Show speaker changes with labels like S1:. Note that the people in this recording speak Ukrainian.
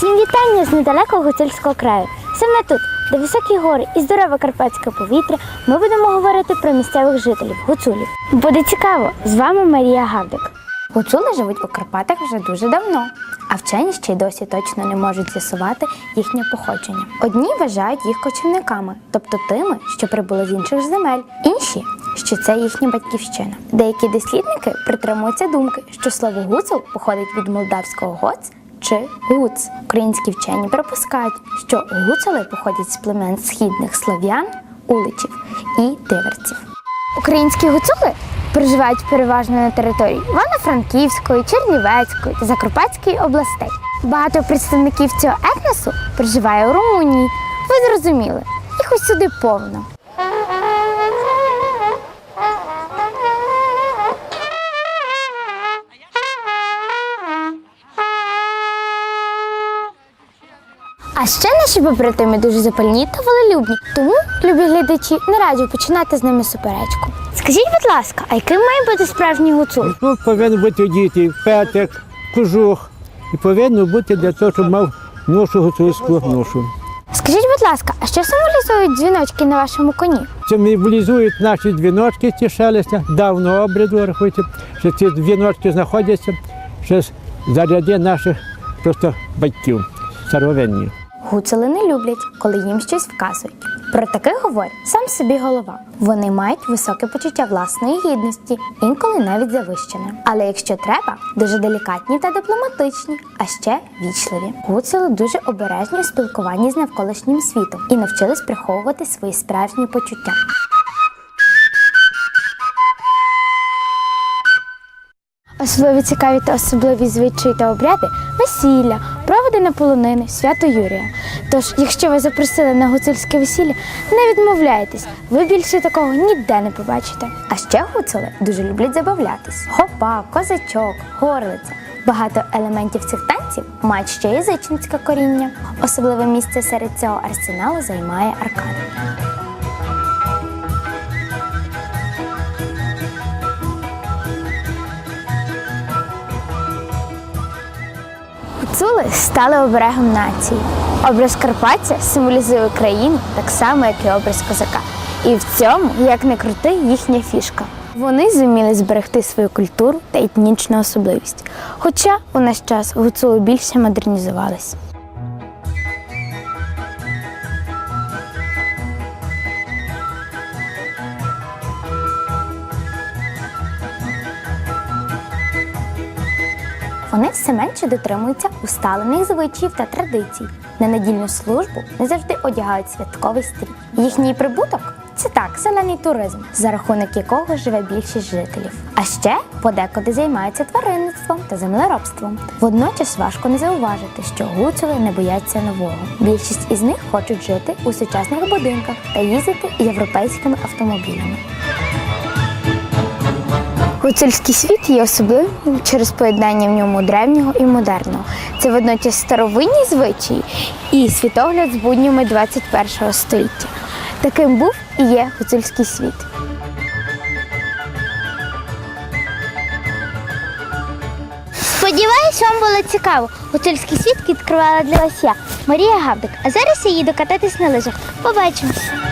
S1: Всім вітання з недалекого гуцульського краю. Саме тут, де високі гори і здорове карпатське повітря, ми будемо говорити про місцевих жителів гуцулів. Буде цікаво! З вами Марія Гавдик. Гуцули живуть у Карпатах вже дуже давно, а вчені ще й досі точно не можуть з'ясувати їхнє походження. Одні вважають їх кочівниками, тобто тими, що прибули з інших земель, інші. Що це їхня батьківщина. Деякі дослідники притримуються думки, що слово гуцул походить від молдавського гоц чи гуц. Українські вчені припускають, що гуцули походять з племен східних слов'ян, уличів і тиверців. Українські гуцули проживають переважно на території Івано-Франківської, Чернівецької та Закарпатської областей. Багато представників цього етносу проживає у Румунії. Ви зрозуміли, їх ось сюди повно. А ще наші побратими дуже запальні та волелюбні, тому, любі глядачі, не раджу починати з ними суперечку. Скажіть, будь ласка, а яким має бути справжній гуцул?
S2: Ну, повинен бути діти, петик, кожух. І повинно бути для того, щоб мав ношу гуцульську ношу.
S1: Скажіть, будь ласка, а що символізують дзвіночки на вашому коні?
S2: Символізують наші дзвіночки ці шелестя, давно обряду, рахуйте, що ці дзвіночки знаходяться ще заряди наших просто батьків, старовинні.
S1: Гуцули не люблять, коли їм щось вказують. Про таких говорить сам собі голова. Вони мають високе почуття власної гідності, інколи навіть завищене. Але якщо треба, дуже делікатні та дипломатичні, а ще вічливі. Гуцули дуже обережні у спілкуванні з навколишнім світом і навчились приховувати свої справжні почуття. Особливо цікаві та особливі звичаї та обряди весілля, проводи на полонини, свято Юрія. Тож, якщо ви запросили на гуцульське весілля, не відмовляйтесь, ви більше такого ніде не побачите. А ще гуцули дуже люблять забавлятись: гопа, козачок, горлиця. Багато елементів цих танців мають ще язичницьке коріння. Особливе місце серед цього арсеналу займає аркада. Гуцули стали оберегом нації. Образ Карпаття символізує Україну так само, як і образ козака. І в цьому, як не крути, їхня фішка. Вони зуміли зберегти свою культуру та етнічну особливість. Хоча у наш час гуцули більше модернізувались. Вони все менше дотримуються усталених звичаїв та традицій. На недільну службу не завжди одягають святковий стрій. Їхній прибуток це так, зелений туризм, за рахунок якого живе більшість жителів. А ще подекуди займаються тваринництвом та землеробством. Водночас важко не зауважити, що гуцули не бояться нового. Більшість із них хочуть жити у сучасних будинках та їздити європейськими автомобілями. Гуцульський світ є особливим через поєднання в ньому древнього і модерного. Це водночас старовинні звичаї і світогляд з буднями 21 століття. Таким був і є гуцульський світ. Сподіваюсь, вам було цікаво. Гуцульський світ відкривала для вас я, Марія Гавдик. А зараз я їду кататись на лижах. Побачимось!